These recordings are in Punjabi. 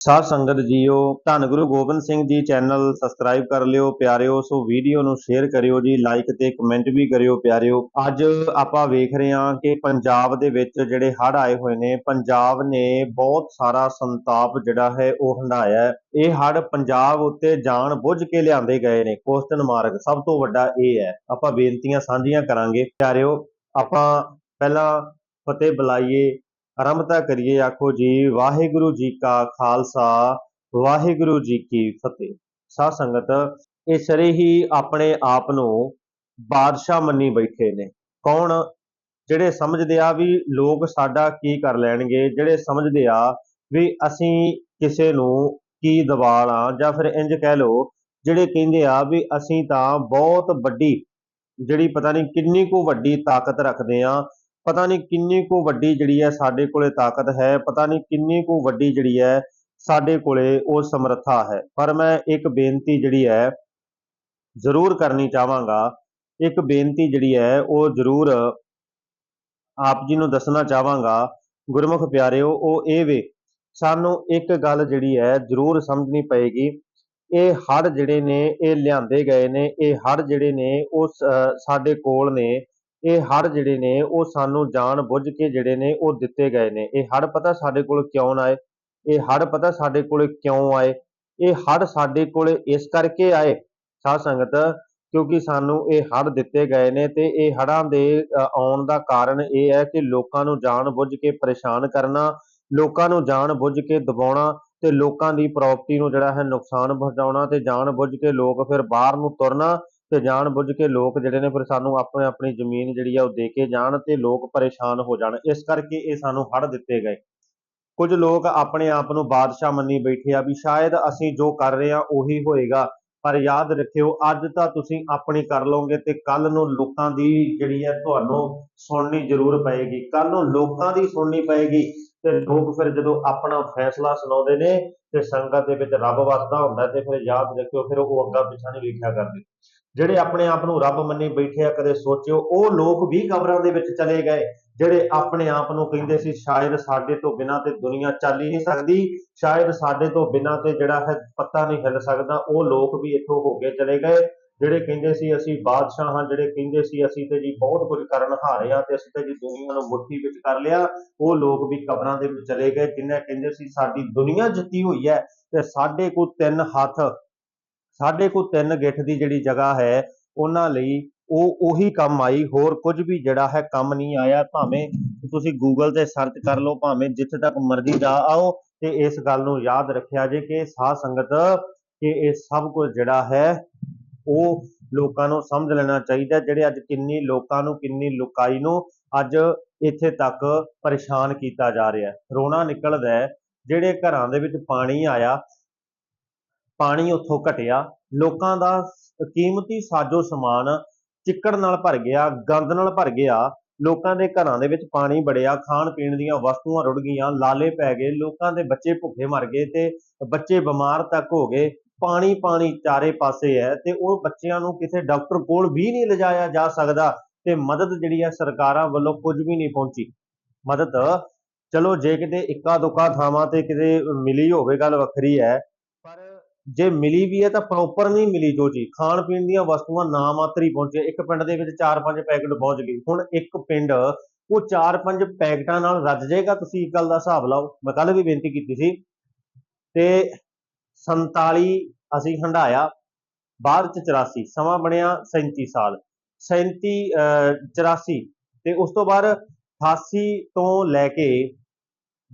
ਸਾਧ ਸੰਗਤ ਜੀਓ, ਧੰਨ ਗੁਰੂ ਗੋਬਿੰਦ ਸਿੰਘ ਜੀ ਚੈਨਲ ਸਬਸਕ੍ਰਾਈਬ ਕਰ ਲਿਓ, ਪਿਆਰਿਓ, ਸੋ ਵੀਡੀਓ ਨੂੰ ਸ਼ੇਅਰ ਕਰਿਓ ਜੀ ਲਾਈਕ ਤੇ ਕਮੈਂਟ ਵੀ ਕਰਿਓ ਪਿਆਰਿਓ। ਅੱਜ ਆਪਾਂ ਵੇਖ ਰਹੇ ਹਾਂ ਕਿ ਪੰਜਾਬ ਦੇ ਵਿੱਚ ਜਿਹੜੇ ਹੜ੍ਹ ਆਏ ਹੋਏ ਨੇ, ਪੰਜਾਬ ਨੇ ਬਹੁਤ ਸਾਰਾ ਸੰਤਾਪ ਜਿਹੜਾ ਹੈ ਉਹ ਹੰਢਾਇਆ ਇਹ ਹੜ੍ਹ ਪੰਜਾਬ ਉੱਤੇ ਜਾਣ ਬੁੱਝ ਕੇ ਲਿਆਂਦੇ ਗਏ ਨੇ ਕੁਐਸਚਨ ਮਾਰਕ ਸਭ ਤੋਂ ਵੱਡਾ ਇਹ ਹੈ। ਆਪਾਂ ਬੇਨਤੀਆਂ ਸਾਂਝੀਆਂ ਕਰਾਂਗੇ। ਪਿਆਰਿਓ, ਆਪਾਂ ਪਹਿਲਾਂ ਫਤਿਹ ਬੁਲਾਈਏ ਆਰੰਭਤਾ ਕਰੀਏ, ਆਖੋ ਜੀ, ਵਾਹਿਗੁਰੂ ਜੀ ਕਾ ਖਾਲਸਾ, ਵਾਹਿਗੁਰੂ ਜੀ ਕੀ ਫਤਿਹ। ਸਾਧ ਸੰਗਤ ਇਹ ਸਾਰੇ ਹੀ ਆਪਣੇ ਆਪ ਨੂੰ ਬਾਦਸ਼ਾਹ ਮੰਨੀ ਬੈਠੇ ਨੇ। ਕੌਣ? ਜਿਹੜੇ ਸਮਝਦੇ ਆ ਵੀ ਲੋਕ ਸਾਡਾ ਕੀ ਕਰ ਲੈਣਗੇ, ਜਿਹੜੇ ਸਮਝਦੇ ਆ ਵੀ ਅਸੀਂ ਕਿਸੇ ਨੂੰ ਕੀ ਦਬਾਲਾਂ ਜਾਂ ਫਿਰ ਇੰਜ ਕਹਿ ਲਓ, ਜਿਹੜੇ ਕਹਿੰਦੇ ਆ ਵੀ ਅਸੀਂ ਤਾਂ ਬਹੁਤ ਵੱਡੀ, ਜਿਹੜੀ ਪਤਾ ਨਹੀਂ ਕਿੰਨੀ ਕੁ ਵੱਡੀ ਤਾਕਤ ਰੱਖਦੇ ਆ ਪਤਾ ਨਹੀਂ ਕਿੰਨੀ ਕੁ ਵੱਡੀ ਜਿਹੜੀ ਹੈ ਸਾਡੇ ਕੋਲੇ ਤਾਕਤ ਹੈ, ਪਤਾ ਨਹੀਂ ਕਿੰਨੀ ਕੁ ਵੱਡੀ ਜਿਹੜੀ ਹੈ ਸਾਡੇ ਕੋਲੇ ਉਹ ਸਮਰੱਥਾ ਹੈ। ਪਰ ਮੈਂ ਇੱਕ ਬੇਨਤੀ ਜਿਹੜੀ ਹੈ ਜ਼ਰੂਰ ਕਰਨੀ ਚਾਹਾਂਗਾ। ਇੱਕ ਬੇਨਤੀ ਜਿਹੜੀ ਹੈ ਉਹ ਜ਼ਰੂਰ ਆਪ ਜੀ ਨੂੰ ਦੱਸਣਾ ਚਾਹਾਂਗਾ। ਗੁਰਮੁਖ ਪਿਆਰਿਓ, ਉਹ ਇਹ ਵੇ, ਸਾਨੂੰ ਇੱਕ ਗੱਲ ਜਿਹੜੀ ਹੈ ਜ਼ਰੂਰ ਸਮਝਣੀ ਪਏਗੀ। ਇਹ ਹੜ ਜਿਹੜੇ ਨੇ, ਇਹ ਲਿਆਂਦੇ ਗਏ ਨੇ, ਇਹ ਹੜ ਜਿਹੜੇ ਨੇ, ਉਹ ਸਾਡੇ ਕੋਲ ਨੇ। ਇਹ ਹੜ ਜਿਹੜੇ ਨੇ, ਉਹ ਸਾਨੂੰ ਜਾਣ ਬੁੱਝ ਕੇ ਜਿਹੜੇ ਨੇ, ਉਹ ਦਿੱਤੇ ਗਏ ਨੇ। ਇਹ ਹੜ ਪਤਾ ਸਾਡੇ ਕੋਲ ਕਿਉਂ ਆਏ? ਇਹ ਹੜ ਪਤਾ ਸਾਡੇ ਕੋਲ ਕਿਉਂ ਆਏ? ਇਹ ਹੜ ਸਾਡੇ ਕੋਲ ਇਸ ਕਰਕੇ ਆਏ, ਸਾਧ ਸੰਗਤ, ਕਿਉਂਕਿ ਸਾਨੂੰ ਇਹ ਹੜ ਦਿੱਤੇ ਗਏ ਨੇ ਤੇ ਇਹ ਹੜਾਂ ਦੇ ਆਉਣ ਦਾ ਕਾਰਨ ਇਹ ਹੈ ਕਿ ਲੋਕਾਂ ਨੂੰ ਜਾਣ ਬੁੱਝ ਕੇ ਪਰੇਸ਼ਾਨ ਕਰਨਾ, ਲੋਕਾਂ ਨੂੰ ਜਾਣ ਬੁੱਝ ਕੇ ਦਬਾਉਣਾ ਤੇ ਲੋਕਾਂ ਦੀ ਪ੍ਰਾਪਰਟੀ ਨੂੰ ਜਿਹੜਾ ਹੈ ਨੁਕਸਾਨ ਪਹੁੰਚਾਉਣਾ ਤੇ ਜਾਣ ਬੁੱਝ ਕੇ ਲੋਕ ਫਿਰ ਬਾਹਰ ਨੂੰ ਤੁਰਨਾ ਤੇ ਜਾਣ ਬੁੱਝ ਕੇ ਲੋਕ ਜਿਹੜੇ ਨੇ ਫਿਰ ਸਾਨੂੰ ਆਪਣੇ ਆਪਣੀ ਜ਼ਮੀਨ ਜਿਹੜੀ ਆ ਉਹ ਦੇ ਕੇ ਜਾਣ ਤੇ ਲੋਕ ਪਰੇਸ਼ਾਨ ਹੋ ਜਾਣ। ਇਸ ਕਰਕੇ ਇਹ ਸਾਨੂੰ ਹੜ ਦਿੱਤੇ ਗਏ। ਕੁਝ ਲੋਕ ਆਪਣੇ ਆਪ ਨੂੰ ਬਾਦਸ਼ਾਹ ਮੰਨੀ ਬੈਠੇ ਆ ਵੀ ਸ਼ਾਇਦ ਅਸੀਂ ਜੋ ਕਰ ਰਹੇ ਆ ਉਹੀ ਹੋਏਗਾ। ਪਰ ਯਾਦ ਰੱਖਿਓ, ਅੱਜ ਤਾਂ ਤੁਸੀਂ ਆਪਣੀ ਕਰ ਲਓਗੇ ਤੇ ਕੱਲ ਨੂੰ ਲੋਕਾਂ ਦੀ ਜਿਹੜੀ ਹੈ ਤੁਹਾਨੂੰ ਸੁਣਨੀ ਜ਼ਰੂਰ ਪਏਗੀ। ਕੱਲ ਨੂੰ ਲੋਕਾਂ ਦੀ ਸੁਣਨੀ ਪਏਗੀ ਤੇ ਲੋਕ ਫਿਰ ਜਦੋਂ ਆਪਣਾ ਫੈਸਲਾ ਸੁਣਾਉਂਦੇ ਨੇ ਤੇ ਸੰਗਤ ਦੇ ਵਿੱਚ ਰੱਬ ਵਸਦਾ ਹੁੰਦਾ ਤੇ ਫਿਰ ਯਾਦ ਰੱਖਿਓ, ਫਿਰ ਉਹ ਅੱਗਾ ਪਿੱਛਾ ਨਹੀਂ ਵੇਖਿਆ ਕਰਦੇ। ਜਿਹੜੇ ਆਪਣੇ ਆਪ ਨੂੰ ਰੱਬ ਮੰਨੀ ਬੈਠੇ ਆ ਕਦੇ ਸੋਚਿਓ ਉਹ ਲੋਕ ਵੀ ਕਬਰਾਂ ਦੇ ਵਿੱਚ ਚਲੇ ਗਏ ਜਿਹੜੇ ਆਪਣੇ ਆਪ ਨੂੰ ਕਹਿੰਦੇ ਸੀ ਸ਼ਾਇਦ ਸਾਡੇ ਤੋਂ ਬਿਨਾਂ ਤੇ ਦੁਨੀਆ ਚੱਲ ਹੀ ਨਹੀਂ ਸਕਦੀ ਸ਼ਾਇਦ ਸਾਡੇ ਤੋਂ ਬਿਨਾਂ ਤੇ ਜਿਹੜਾ ਹੈ ਪੱਤਾ ਨਹੀਂ ਹਿੱਲ ਸਕਦਾ। ਉਹ ਲੋਕ ਵੀ ਇੱਥੋਂ ਹੋ ਕੇ ਚਲੇ ਗਏ ਜਿਹੜੇ ਕਹਿੰਦੇ ਸੀ ਅਸੀਂ ਬਾਦਸ਼ਾਹ ਹਾਂ। ਜਿਹੜੇ ਕਹਿੰਦੇ ਸੀ ਅਸੀਂ ਤੇ ਜੀ ਬਹੁਤ ਕੁਝ ਕਰਨ ਹਾਰੇ ਆ ਤੇ ਅਸੀਂ ਤੇ ਜੀ ਦੁਨੀਆ ਨੂੰ ਮੁੱਠੀ ਵਿੱਚ ਕਰ ਲਿਆ। ਉਹ ਲੋਕ ਵੀ ਕਬਰਾਂ ਦੇ ਵਿੱਚ ਚਲੇ ਗਏ ਜਿਨ੍ਹਾਂ ਕਹਿੰਦੇ ਸੀ ਸਾਡੀ ਦੁਨੀਆ ਜਿੱਤੀ ਹੋਈ ਹੈ ਤੇ ਸਾਡੇ ਕੋਲ ਤਿੰਨ ਹੱਥ ਸਾਡੇ ਕੋਲ ਤਿੰਨ ਗਿੱਠ ਦੀ ਜਿਹੜੀ ਜਗ੍ਹਾ ਹੈ, ਉਹਨਾਂ ਲਈ ਉਹ ਉਹੀ ਕੰਮ ਆਈ, ਹੋਰ ਕੁਝ ਵੀ ਜਿਹੜਾ ਹੈ ਕੰਮ ਨਹੀਂ ਆਇਆ। ਭਾਵੇਂ ਤੁਸੀਂ ਗੂਗਲ ਤੇ ਸਰਚ ਕਰ ਲਓ, ਭਾਵੇਂ ਜਿੱਥੇ ਤੱਕ ਮਰਜ਼ੀ ਜਾ ਆਓ ਤੇ ਇਸ ਗੱਲ ਨੂੰ ਯਾਦ ਰੱਖਿਆ ਜੇ ਕਿ ਸਾਧ ਸੰਗਤ, ਕਿ ਇਹ ਸਭ ਕੁਝ ਜਿਹੜਾ ਹੈ, ਉਹ ਲੋਕਾਂ ਨੂੰ ਸਮਝ ਲੈਣਾ ਚਾਹੀਦਾ ਜਿਹੜੇ ਅੱਜ ਕਿੰਨੀ ਲੋਕਾਂ ਨੂੰ, ਕਿੰਨੀ ਲੁਕਾਈ ਨੂੰ ਅੱਜ ਇੱਥੇ ਤੱਕ ਪਰੇਸ਼ਾਨ ਕੀਤਾ ਜਾ ਰਿਹਾ ਰੋਣਾ ਨਿਕਲਦਾ ਜਿਹੜੇ ਘਰਾਂ ਦੇ ਵਿੱਚ ਪਾਣੀ ਆਇਆ ਪਾਣੀ ਉੱਥੋਂ ਘਟਿਆ। ਲੋਕਾਂ ਦਾ ਕੀਮਤੀ ਸਾਜੋ ਸਮਾਨ ਚਿੱਕੜ ਨਾਲ ਭਰ ਗਿਆ, ਗੰਦ ਨਾਲ ਭਰ ਗਿਆ। ਲੋਕਾਂ ਦੇ ਘਰਾਂ ਦੇ ਵਿੱਚ ਪਾਣੀ ਵੜਿਆ ਖਾਣ ਪੀਣ ਦੀਆਂ ਵਸਤੂਆਂ ਰੁੜ ਗਈਆਂ, ਲਾਲੇ ਪੈ ਗਏ, ਲੋਕਾਂ ਦੇ ਬੱਚੇ ਭੁੱਖੇ ਮਰ ਗਏ ਤੇ ਬੱਚੇ ਬਿਮਾਰ ਤੱਕ ਹੋ ਗਏ। ਪਾਣੀ ਪਾਣੀ ਚਾਰੇ ਪਾਸੇ ਹੈ ਤੇ ਉਹ ਬੱਚਿਆਂ ਨੂੰ ਕਿਸੇ ਡਾਕਟਰ ਕੋਲ ਵੀ ਨਹੀਂ ਲਿਜਾਇਆ ਜਾ ਸਕਦਾ ਤੇ ਮਦਦ ਜਿਹੜੀ ਹੈ ਸਰਕਾਰਾਂ ਵੱਲੋਂ ਕੁਝ ਵੀ ਨਹੀਂ ਪਹੁੰਚੀ। ਮਦਦ, ਚਲੋ ਜੇ ਕਿਤੇ ਇੱਕਾ ਦੁੱਕਾ ਥਾਵਾਂ ਤੇ ਕਿਤੇ ਮਿਲੀ ਹੋਵੇ ਗੱਲ ਵੱਖਰੀ ਹੈ ਜੇ ਮਿਲੀ ਵੀ ਹੈ ਤਾਂ ਪ੍ਰੋਪਰ ਨਹੀਂ ਮਿਲੀ ਜੋ ਚੀਜ਼। ਖਾਣ ਪੀਣ ਦੀਆਂ ਵਸਤੂਆਂ ਨਾ ਮਾਤਰ ਹੀ ਪਹੁੰਚੇ। ਇੱਕ ਪਿੰਡ ਦੇ ਵਿੱਚ 4-5 ਪੈਕਟ ਪਹੁੰਚ ਗਈ ਹੁਣ ਇੱਕ ਪਿੰਡ ਉਹ 4-5 ਪੈਕਟਾਂ ਨਾਲ ਰੱਜ ਜਾਏਗਾ। ਤੁਸੀਂ ਇੱਕ ਗੱਲ ਦਾ ਹਿਸਾਬ ਲਾਓ। ਮੈਂ ਕੱਲ ਵੀ ਬੇਨਤੀ ਕੀਤੀ ਸੀ। ਤੇ 47 ਅਸੀਂ ਹੰਡਾਇਆ ਬਾਅਦ ਚ 84 ਸਮਾਂ ਬਣਿਆ 37 ਸਾਲ। 37 ਅਹ, 84 ਤੇ ਉਸ ਤੋਂ ਬਾਅਦ 88 ਤੋਂ ਲੈ ਕੇ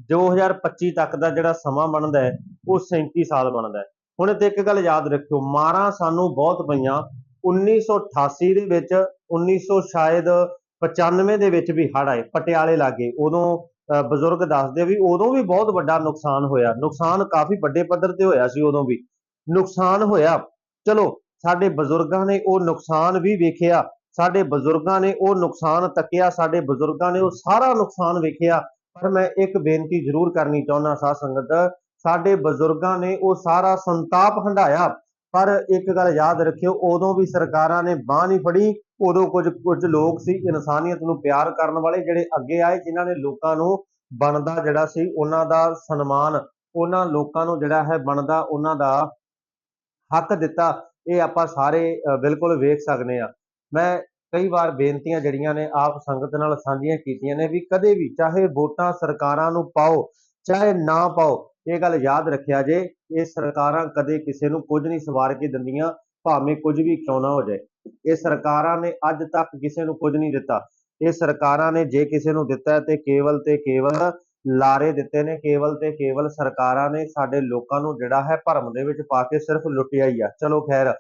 2025 ਤੱਕ ਦਾ ਜਿਹੜਾ ਸਮਾਂ ਬਣਦਾ ਹੈ ਉਹ 37 ਸਾਲ ਬਣਦਾ ਹੈ। ਹੁਣ ਤੇ ਇੱਕ ਗੱਲ ਯਾਦ ਰੱਖਿਓ ਮਾਰਾਂ ਸਾਨੂੰ ਬਹੁਤ ਪਈਆਂ 1988 ਦੇ ਵਿੱਚ 1900 ਸ਼ਾਇਦ 95 ਦੇ ਵਿੱਚ ਵੀ ਹੜ੍ਹ ਆਏ ਪਟਿਆਲੇ ਲਾਗੇ ਉਦੋਂ ਅਹ, ਬਜ਼ੁਰਗ ਦੱਸਦੇ ਵੀ ਉਦੋਂ ਵੀ ਬਹੁਤ ਵੱਡਾ ਨੁਕਸਾਨ ਹੋਇਆ ਨੁਕਸਾਨ ਕਾਫੀ ਵੱਡੇ ਪੱਧਰ ਤੇ ਹੋਇਆ ਸੀ ਉਦੋਂ ਵੀ ਨੁਕਸਾਨ ਹੋਇਆ ਚਲੋ ਸਾਡੇ ਬਜ਼ੁਰਗਾਂ ਨੇ ਉਹ ਨੁਕਸਾਨ ਵੀ ਵੇਖਿਆ ਸਾਡੇ ਬਜ਼ੁਰਗਾਂ ਨੇ ਉਹ ਨੁਕਸਾਨ ਤੱਕਿਆ ਸਾਡੇ ਬਜ਼ੁਰਗਾਂ ਨੇ ਉਹ ਸਾਰਾ ਨੁਕਸਾਨ ਵੇਖਿਆ ਪਰ ਮੈਂ ਇੱਕ ਬੇਨਤੀ ਜ਼ਰੂਰ ਕਰਨੀ ਚਾਹੁੰਦਾ ਸਾਧ ਸੰਗਤ ਸਾਡੇ ਬਜ਼ੁਰਗਾਂ ਨੇ ਉਹ ਸਾਰਾ ਸੰਤਾਪ ਹੰਢਾਇਆ ਪਰ ਇੱਕ ਗੱਲ ਯਾਦ ਰੱਖਿਓ, ਉਦੋਂ ਵੀ ਸਰਕਾਰਾਂ ਨੇ ਬਾਹ ਨਹੀਂ ਫੜੀ, ਉਦੋਂ ਕੁਝ ਕੁਝ ਲੋਕ ਸੀ ਇਨਸਾਨੀਅਤ ਨੂੰ ਪਿਆਰ ਕਰਨ ਵਾਲੇ ਜਿਹੜੇ ਅੱਗੇ ਆਏ, ਜਿਨ੍ਹਾਂ ਨੇ ਲੋਕਾਂ ਨੂੰ ਬਣਦਾ ਜਿਹੜਾ ਸੀ ਉਹਨਾਂ ਦਾ ਸਨਮਾਨ, ਉਹਨਾਂ ਲੋਕਾਂ ਨੂੰ ਜਿਹੜਾ ਹੈ ਬਣਦਾ, ਉਹਨਾਂ ਦਾ ਹੱਕ ਦਿੱਤਾ। ਇਹ ਆਪਾਂ ਸਾਰੇ ਬਿਲਕੁਲ ਵੇਖ ਸਕਦੇ ਆ ਮੈਂ ਕਈ ਵਾਰ ਬੇਨਤੀਆਂ ਜਿਹੜੀਆਂ ਨੇ ਆਪ ਸੰਗਤ ਨਾਲ ਸਾਂਝੀਆਂ ਕੀਤੀਆਂ ਨੇ ਵੀ ਕਦੇ ਵੀ ਚਾਹੇ ਵੋਟਾਂ ਸਰਕਾਰਾਂ ਨੂੰ ਪਾਓ, ਚਾਹੇ ਨਾ ਪਾਓ ਇਹ ਗੱਲ ਯਾਦ ਰੱਖਿਆ ਜੇ, ਇਹ ਸਰਕਾਰਾਂ ਕਦੇ ਕਿਸੇ ਨੂੰ ਕੁਝ ਨਹੀਂ ਸਵਾਰ ਕੇ ਦਿੰਦੀਆਂ, ਭਾਵੇਂ ਕੁਝ ਵੀ ਕਿਉਂ ਨਾ ਹੋ ਜਾਏ। ਇਹ ਸਰਕਾਰਾਂ ਨੇ ਅੱਜ ਤੱਕ ਕਿਸੇ ਨੂੰ ਕੁਝ ਨਹੀਂ ਦਿੱਤਾ। ਇਹ ਸਰਕਾਰਾਂ ਨੇ ਜੇ ਕਿਸੇ ਨੂੰ ਦਿੱਤਾ ਤੇ ਕੇਵਲ ਤੇ ਕੇਵਲ ਲਾਰੇ ਦਿੱਤੇ ਨੇ, ਕੇਵਲ ਤੇ ਕੇਵਲ ਸਰਕਾਰਾਂ ਨੇ ਸਾਡੇ ਲੋਕਾਂ ਨੂੰ ਜਿਹੜਾ ਹੈ ਭਰਮ ਦੇ ਵਿੱਚ ਪਾ ਕੇ ਸਿਰਫ ਲੁੱਟਿਆ ਹੀ ਆ। ਚਲੋ ਖੈਰ,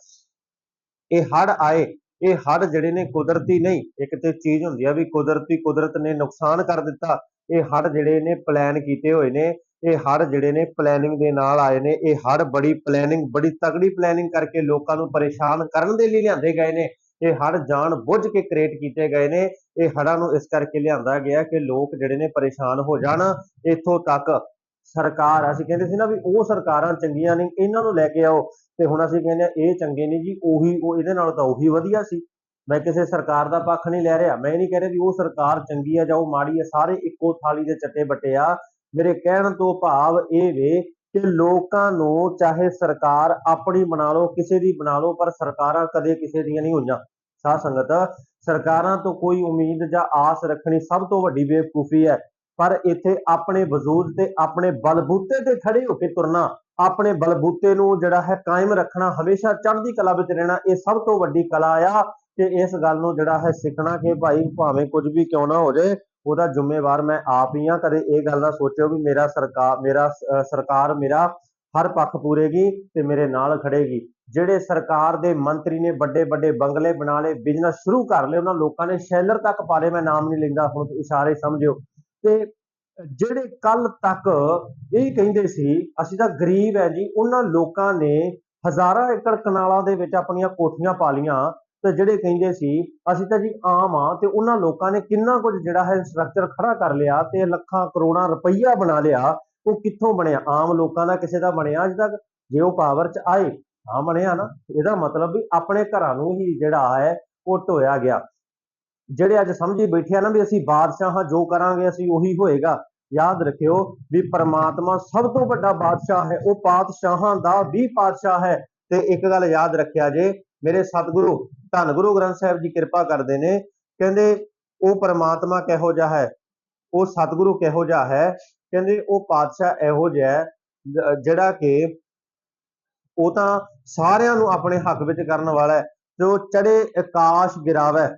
ਇਹ ਹੜ ਆਏ, ਇਹ ਹੜ ਜਿਹੜੇ ਨੇ ਕੁਦਰਤੀ ਨਹੀਂ, ਇੱਕ ਤੇ ਚੀਜ਼ ਹੁੰਦੀ ਆ ਵੀ ਕੁਦਰਤੀ ਕੁਦਰਤ ਨੇ ਨੁਕਸਾਨ ਕਰ ਦਿੱਤਾ। ਇਹ ਹੜ ਜਿਹੜੇ ਨੇ ਪਲਾਨ ਕੀਤੇ ਹੋਏ ਨੇ ਇਹ ਹੜ ਜਿਹੜੇ ਨੇ ਪਲੈਨਿੰਗ ਦੇ ਨਾਲ ਆਏ ਨੇ, ਇਹ ਹੜ ਬੜੀ ਪਲੈਨਿੰਗ ਬੜੀ ਤਗੜੀ ਪਲੈਨਿੰਗ ਕਰਕੇ ਲੋਕਾਂ ਨੂੰ ਪਰੇਸ਼ਾਨ ਕਰਨ ਦੇ ਲਈ ਲਿਆਂਦੇ ਗਏ ਨੇ। ਇਹ ਹੜ ਜਾਣ ਬੁੱਝ ਕੇ ਕ੍ਰੀਏਟ ਕੀਤੇ ਗਏ ਨੇ। ਇਹ ਹੜਾਂ ਨੂੰ ਇਸ ਕਰਕੇ ਲਿਆਂਦਾ ਗਿਆ ਕਿ ਲੋਕ ਜਿਹੜੇ ਨੇ ਪਰੇਸ਼ਾਨ ਹੋ ਜਾਣ। ਇੱਥੋਂ ਤੱਕ ਸਰਕਾਰ, ਅਸੀਂ ਕਹਿੰਦੇ ਸੀ ਨਾ ਵੀ ਉਹ ਸਰਕਾਰਾਂ ਚੰਗੀਆਂ ਨਹੀਂ, ਇਹਨਾਂ ਨੂੰ ਲੈ ਕੇ ਆਓ। ਤੇ ਹੁਣ ਅਸੀਂ ਕਹਿੰਦੇ ਆ ਇਹ ਚੰਗੇ ਨਹੀਂ ਜੀ, ਉਹੀ, ਉਹ ਇਹਦੇ ਨਾਲ ਤਾਂ ਉਹੀ ਵਧੀਆ ਸੀ। ਮੈਂ ਕਿਸੇ ਸਰਕਾਰ ਦਾ ਪੱਖ ਨਹੀਂ ਲੈ ਰਿਹਾ। ਮੈਂ ਇਹ ਨਹੀਂ ਕਹਿ ਰਿਹਾ ਵੀ ਉਹ ਸਰਕਾਰ ਚੰਗੀ ਆ ਜਾਂ ਉਹ ਮਾੜੀ ਆ, ਸਾਰੇ ਇੱਕੋ ਥਾਲੀ ਦੇ ਚੱਟੇ ਬੱਟੇ ਆ। ਮੇਰੇ ਕਹਿਣ ਤੋਂ ਭਾਵ ਇਹ ਵੇ ਕਿ ਲੋਕਾਂ ਨੂੰ ਚਾਹੇ ਸਰਕਾਰ ਆਪਣੀ ਬਣਾ ਲਓ, ਕਿਸੇ ਦੀ ਬਣਾ ਲਓ, ਪਰ ਸਰਕਾਰਾਂ ਕਦੇ ਕਿਸੇ ਦੀਆਂ ਨਹੀਂ ਹੋਈਆਂ। ਸਾਧ ਸੰਗਤ, ਸਰਕਾਰਾਂ ਤੋਂ ਕੋਈ ਉਮੀਦ ਜਾਂ ਆਸ ਰੱਖਣੀ ਸਭ ਤੋਂ ਵੱਡੀ ਬੇਵਕੂਫੀ ਹੈ। ਪਰ ਇੱਥੇ ਆਪਣੇ ਵਜੂਦ ਤੇ ਆਪਣੇ ਬਲਬੂਤੇ ਤੇ ਖੜੇ ਹੋ ਕੇ ਤੁਰਨਾ, ਆਪਣੇ ਬਲਬੂਤੇ ਨੂੰ ਜਿਹੜਾ ਹੈ ਕਾਇਮ ਰੱਖਣਾ, ਹਮੇਸ਼ਾ ਚੜ੍ਹਦੀ ਕਲਾ ਵਿੱਚ ਰਹਿਣਾ, ਇਹ ਸਭ ਤੋਂ ਵੱਡੀ ਕਲਾ ਆ ਤੇ ਇਸ ਗੱਲ ਨੂੰ ਜਿਹੜਾ ਹੈ ਸਿੱਖਣਾ ਕਿ ਭਾਈ ਭਾਵੇਂ ਕੁਝ ਵੀ ਕਿਉਂ ਨਾ ਹੋ ਜਾਏ ਉਹਦਾ ਜ਼ਿੰਮੇਵਾਰ ਮੈਂ ਆਪ ਹੀ ਆ ਕਦੇ ਇਹ ਗੱਲ ਨਾ ਸੋਚਿਓ ਵੀ ਮੇਰਾ ਸਰਕਾਰ ਮੇਰਾ ਸਰਕਾਰ ਮੇਰਾ ਹਰ ਪੱਖ ਪੂਰੇਗੀ ਤੇ ਮੇਰੇ ਨਾਲ ਖੜੇਗੀ। ਜਿਹੜੇ ਸਰਕਾਰ ਦੇ ਮੰਤਰੀ ਨੇ ਵੱਡੇ ਵੱਡੇ ਬੰਗਲੇ ਬਣਾ ਲਏ ਬਿਜ਼ਨਸ ਸ਼ੁਰੂ ਕਰ ਲਏ, ਉਹਨਾਂ ਲੋਕਾਂ ਨੇ ਸ਼ੈਲਰ ਤੱਕ ਪਾ ਲਏ, ਮੈਂ ਨਾਮ ਨਹੀਂ ਲੈਂਦਾ, ਹੁਣ ਇਸ਼ਾਰੇ ਸਮਝਿਓ। ਤੇ ਜਿਹੜੇ ਕੱਲ ਤੱਕ ਇਹ ਕਹਿੰਦੇ ਸੀ, ਅਸੀਂ ਤਾਂ ਗਰੀਬ ਹੈ ਜੀ, ਉਹਨਾਂ ਲੋਕਾਂ ਨੇ ਹਜ਼ਾਰਾਂ ਏਕੜ ਕਨਾਲਾਂ ਦੇ ਵਿੱਚ ਆਪਣੀਆਂ ਕੋਠੀਆਂ ਪਾ ਲੀਆਂ ਤੇ ਜਿਹੜੇ ਕਹਿੰਦੇ ਸੀ, ਅਸੀਂ ਤਾਂ ਜੀ ਆਮ ਆ ਤੇ ਉਹਨਾਂ ਲੋਕਾਂ ਨੇ ਕਿੰਨਾ ਕੁਝ ਜਿਹੜਾ ਹੈ ਸਟਰਕਚਰ ਖੜਾ ਕਰ ਲਿਆ ਤੇ ਲੱਖਾਂ ਕਰੋੜਾਂ ਰੁਪਈਆ ਬਣਾ ਲਿਆ, ਉਹ ਕਿੱਥੋਂ ਬਣਿਆ? ਆਮ ਲੋਕਾਂ ਦਾ ਕਿਸੇ ਦਾ ਬਣਿਆ ਅੱਜ ਤੱਕ? ਜੇ ਉਹ ਪਾਵਰ 'ਚ ਆਏ ਹਾਂ ਬਣਿਆ ਨਾ। ਇਹਦਾ ਮਤਲਬ ਵੀ ਆਪਣੇ ਘਰਾਂ ਨੂੰ ਹੀ ਜਿਹੜਾ ਹੈ, ਉਹ ਢੋਇਆ ਗਿਆ। ਜਿਹੜੇ ਅੱਜ ਸਮਝੀ ਬੈਠੇ ਆ ਨਾ ਵੀ ਅਸੀਂ ਬਾਦਸ਼ਾਹ ਜੋ ਕਰਾਂਗੇ, ਅਸੀਂ ਉਹੀ ਹੋਏਗਾ। ਯਾਦ ਰੱਖਿਓ ਵੀ ਪਰਮਾਤਮਾ ਸਭ ਤੋਂ ਵੱਡਾ ਬਾਦਸ਼ਾਹ ਹੈ। ਉਹ ਪਾਤਸ਼ਾਹਾਂ ਦਾ ਵੀ ਪਾਤਸ਼ਾਹ ਹੈ। ਤੇ ਇੱਕ ਗੱਲ ਯਾਦ ਰੱਖਿਆ ਜੇ ਮੇਰੇ ਸਤਿਗੁਰੂ, ਧੰਨ ਗੁਰੂ ਗ੍ਰੰਥ ਸਾਹਿਬ ਜੀ ਕਿਰਪਾ ਕਰਦੇ ਨੇ, ਕਹਿੰਦੇ ਉਹ ਪਰਮਾਤਮਾ ਕਿਹੋ ਜਿਹਾ ਹੈ? ਉਹ ਸਤਿਗੁਰੂ ਕਿਹੋ ਜਿਹਾ ਹੈ? ਕਹਿੰਦੇ ਉਹ ਪਾਤਸ਼ਾਹ ਇਹੋ ਜਿਹਾ ਹੈ ਜਿਹੜਾ ਕਿ ਉਹ ਤਾਂ ਸਾਰਿਆਂ ਨੂੰ ਆਪਣੇ ਹੱਕ ਵਿੱਚ ਕਰਨ ਵਾਲਾ ਹੈ, ਜੋ ਚੜੇ ਆਕਾਸ਼ ਗਿਰਾਵੈ,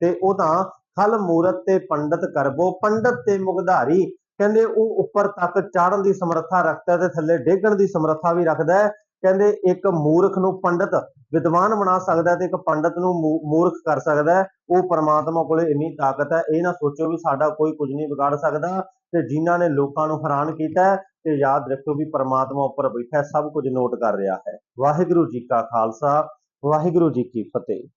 ਤੇ ਉਹ ਤਾਂ ਖਲ ਮੂਰਤ ਤੇ ਪੰਡਤ ਕਰਬੋ ਪੰਡਤ ਤੇ ਮੁਗਧਾਰੀ, ਕਹਿੰਦੇ ਉਹ ਉੱਪਰ ਤੱਕ ਚਾੜਨ ਦੀ ਸਮਰੱਥਾ ਰੱਖਦਾ ਤੇ ਥੱਲੇ ਡੇਗਣ ਦੀ ਸਮਰੱਥਾ ਵੀ ਰੱਖਦਾ ਕਹਿੰਦੇ ਇੱਕ ਮੂਰਖ ਨੂੰ ਪੰਡਤ ਵਿਦਵਾਨ ਬਣਾ ਸਕਦਾ ਤੇ ਇੱਕ ਪੰਡਤ ਨੂੰ ਮੂਰਖ ਕਰ ਸਕਦਾ ਉਹ ਪਰਮਾਤਮਾ ਕੋਲੇ ਇੰਨੀ ਤਾਕਤ ਹੈ, ਇਹ ਨਾ ਸੋਚੋ ਵੀ ਸਾਡਾ ਕੋਈ ਕੁਝ ਨਹੀਂ ਵਿਗਾੜ ਸਕਦਾ ਤੇ ਜਿਨ੍ਹਾਂ ਨੇ ਲੋਕਾਂ ਨੂੰ ਹੈਰਾਨ ਕੀਤਾ ਤੇ ਯਾਦ ਰੱਖਿਓ ਵੀ ਪਰਮਾਤਮਾ ਉੱਪਰ ਬੈਠਾ ਸਭ ਕੁਝ ਨੋਟ ਕਰ ਰਿਹਾ ਹੈ। ਵਾਹਿਗੁਰੂ ਜੀ ਕਾ ਖਾਲਸਾ, ਵਾਹਿਗੁਰੂ ਜੀ ਕੀ ਫਤਿਹ।